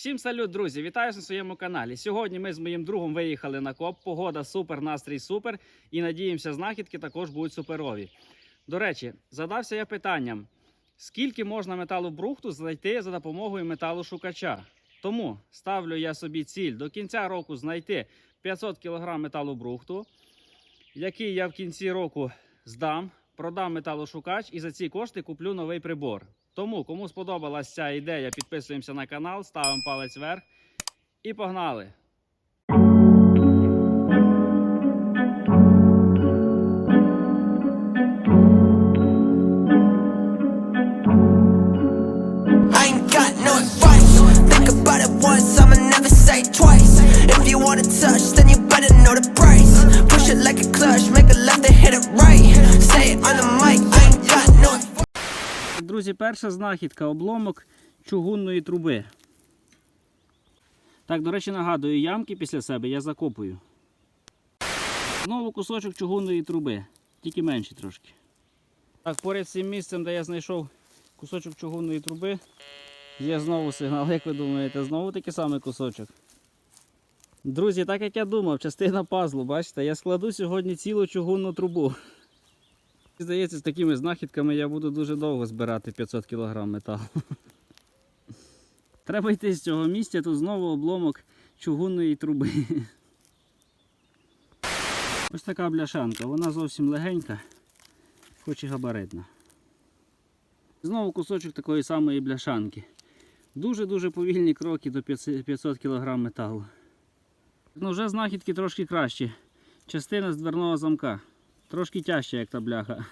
Всім салют, друзі! Вітаю на своєму каналі. Сьогодні ми з моїм другом виїхали на коп. Погода супер, настрій супер. І надіємося, знахідки також будуть суперові. До речі, задався я питанням: скільки можна металу брухту знайти за допомогою металошукача? Тому ставлю я собі ціль до кінця року знайти 500 кг металу брухту, який я в кінці року здам, продам металошукач і за ці кошти куплю новий прибор. Тому, кому сподобалась ця ідея, підписуємося на канал, ставимо палець вверх і погнали! Перша знахідка обломок чугунної труби. Так, до речі, нагадую, ямки після себе я закопую. Знову кусочок чугунної труби, тільки менший трошки. Так, поряд з цим місцем, де я знайшов кусочок чугунної труби, є знову сигнал. Як ви думаєте, знову такий самий кусочок. Друзі, так як я думав, частина пазлу, бачите, я складу сьогодні цілу чугунну трубу. Здається, з такими знахідками я буду дуже довго збирати 500 кг металу. Треба йти з цього місця, тут знову обломок чугунної труби. Ось така бляшанка, вона зовсім легенька, хоч і габаритна. Знову кусочок такої самої бляшанки. Дуже-дуже повільні кроки до 500 кг металу. Ну вже знахідки трошки кращі. Частина з дверного замка. Трошки тяжче, як та бляха.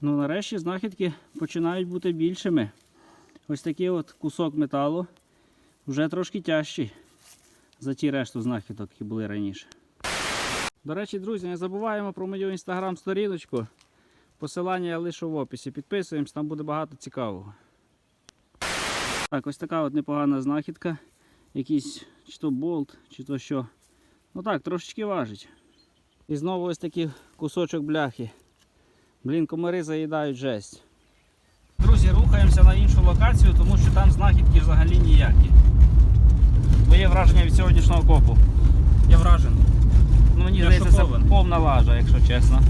Ну, нарешті знахідки починають бути більшими. Ось такий от кусок металу вже трошки тяжчий за ті решту знахідок, які були раніше. До речі, друзі, не забуваємо про мою інстаграм-сторіночку. Посилання я лишу в описі. Підписуємось, там буде багато цікавого. Так, ось така от непогана знахідка. Якийсь чи то болт, чи то що. Ну так, трошечки важить. І знову ось такий кусочок бляхи. Блін, комари заїдають жесть. Друзі, рухаємося на іншу локацію, тому що там знахідки взагалі ніякі. Твоє враження від сьогоднішнього копу. Я вражений. Ну мені здається, це повна лажа, якщо чесно.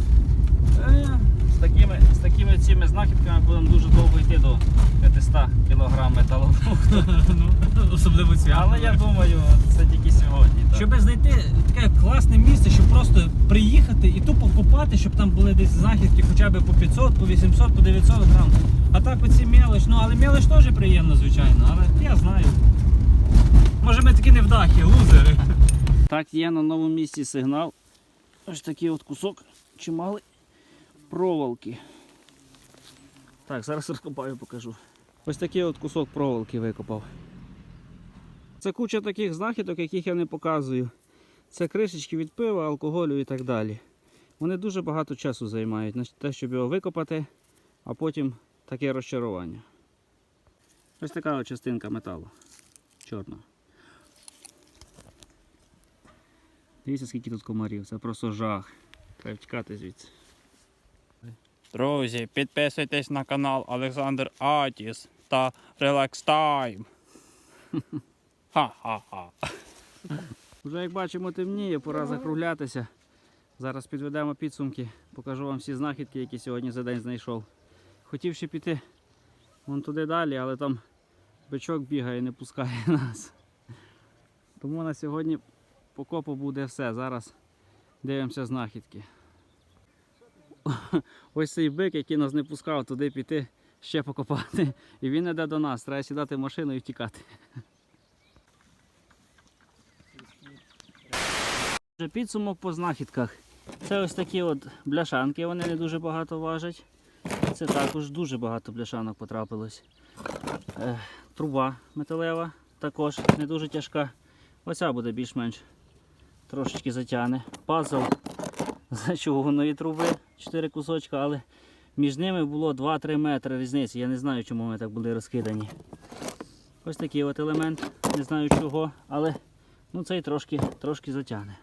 Е, З такими, з такими цими знахідками будемо дуже довго йти до 500 кг металобрухту. ну, особливо ці. Але я думаю, це тільки сьогодні. так. Щоб знайти таке класне місце, щоб просто приїхати і тупо копати, щоб там були десь знахідки хоча б по 500, по 800, по 900 грам. А так оці мелоч, ну але мелоч теж приємно, звичайно, але я знаю. Може ми такі невдахи, лузери. Так, є на новому місці сигнал. Ось такий от кусок чималий проволоки. Так, зараз розкопаю, покажу. Ось такий от кусок проволоки викопав. Це куча таких знахідок, яких я не показую. Це кришечки від пива, алкоголю і так далі. Вони дуже багато часу займають на те, щоб його викопати, а потім таке розчарування. Ось така от частинка металу. Чорна. Дивіться, скільки тут комарів, це просто жах. Треба втікати звідси. Друзі, підписуйтесь на канал Олександр Атіс та Relax Time. Ха-ха-ха. Вже як бачимо, темніє, пора закруглятися. Зараз підведемо підсумки, покажу вам всі знахідки, які сьогодні за день знайшов. Хотів ще піти вон туди далі, але там бичок бігає і не пускає нас. Тому на сьогодні по копу буде все. Зараз дивимося знахідки. Ось цей бик, який нас не пускав туди піти, ще покопати. І він іде до нас. Треба сідати в машину і втікати. Підсумок по знахідках. Це ось такі от бляшанки, вони не дуже багато важать. Це також дуже багато бляшанок потрапилось. Е, труба металева також не дуже тяжка. Оця буде більш-менш трошечки затягне. Пазл з труби, 4 кусочка, але між ними було 2-3 метри різниці. Я не знаю, чому вони так були розкидані. Ось такий от елемент, не знаю чого, але ну, цей трошки, трошки затягне.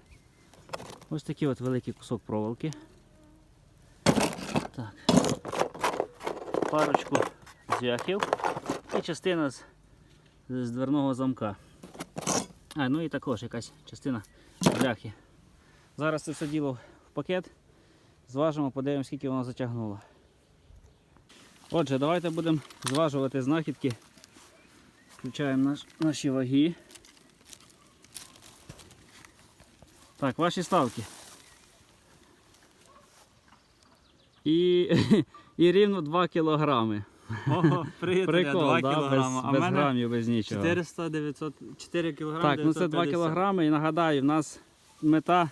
Ось такий от великий кусок проволоки. Так. Парочку зяхів і частина з з дверного замка. А, ну і також якась частина бляхи. Зараз це все діло пакет. Зважимо, подивимося, скільки воно затягнуло. Отже, давайте будемо зважувати знахідки. Включаємо наш, наші ваги. Так, ваші ставки. І, і рівно 2 кілограми. Ого, приятеля, Прикол, 2 да? кілограми. без, а без мене грамів, без нічого. 400, 900, 4 кілограми. Так, ну це 2 950. кілограми і нагадаю, в нас мета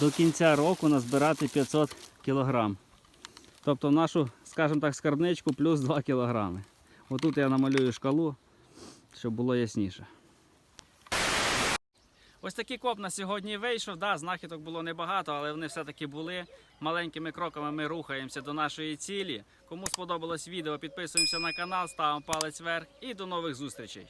до кінця року назбирати 500 кілограм. Тобто нашу, скажімо так, скарбничку плюс 2 кілограми. Отут я намалюю шкалу, щоб було ясніше. Ось такий коп на сьогодні вийшов. Да, знахідок було небагато, але вони все-таки були. Маленькими кроками ми рухаємося до нашої цілі. Кому сподобалось відео, підписуємося на канал, ставимо палець вверх і до нових зустрічей.